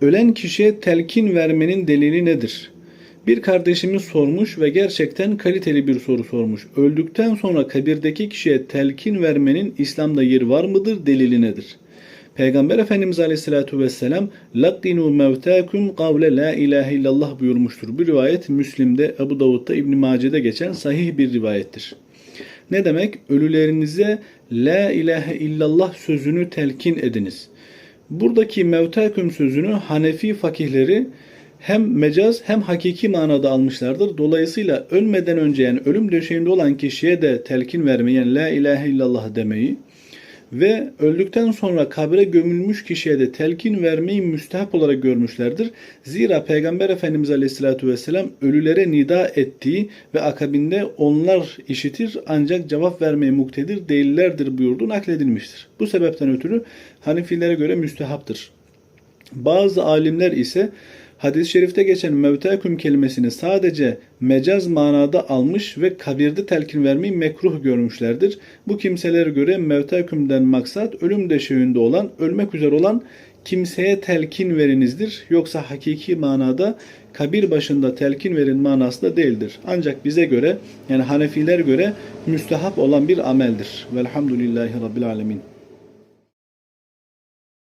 Ölen kişiye telkin vermenin delili nedir? Bir kardeşimiz sormuş ve gerçekten kaliteli bir soru sormuş. Öldükten sonra kabirdeki kişiye telkin vermenin İslam'da yeri var mıdır? Delili nedir? Peygamber Efendimiz Aleyhisselatü Vesselam Laddinu mevtâkum kavle la ilahe illallah buyurmuştur. Bu rivayet Müslim'de, Ebu Davud'da, İbn Mace'de geçen sahih bir rivayettir. Ne demek? Ölülerinize la ilahe illallah sözünü telkin ediniz. Buradaki mevtaküm sözünü Hanefi fakihleri hem mecaz hem hakiki manada almışlardır. Dolayısıyla ölmeden önce yani ölüm döşeğinde olan kişiye de telkin vermeyi yani la ilahe illallah demeyi ve öldükten sonra kabre gömülmüş kişiye de telkin vermeyi müstehap olarak görmüşlerdir. Zira Peygamber Efendimiz Aleyhisselatü Vesselam ölülere nida ettiği ve akabinde onlar işitir ancak cevap vermeye muktedir değillerdir buyurdu nakledilmiştir. Bu sebepten ötürü Hanefilere göre müstehaptır. Bazı alimler ise hadis-i şerifte geçen mevtaküm kelimesini sadece mecaz manada almış ve kabirde telkin vermeyi mekruh görmüşlerdir. Bu kimselere göre mevtakümden maksat ölüm döşeğinde olan, ölmek üzere olan kimseye telkin verinizdir. Yoksa hakiki manada kabir başında telkin verin manasında değildir. Ancak bize göre yani Hanefiler göre müstehap olan bir ameldir. Velhamdülillahi Rabbil Alemin.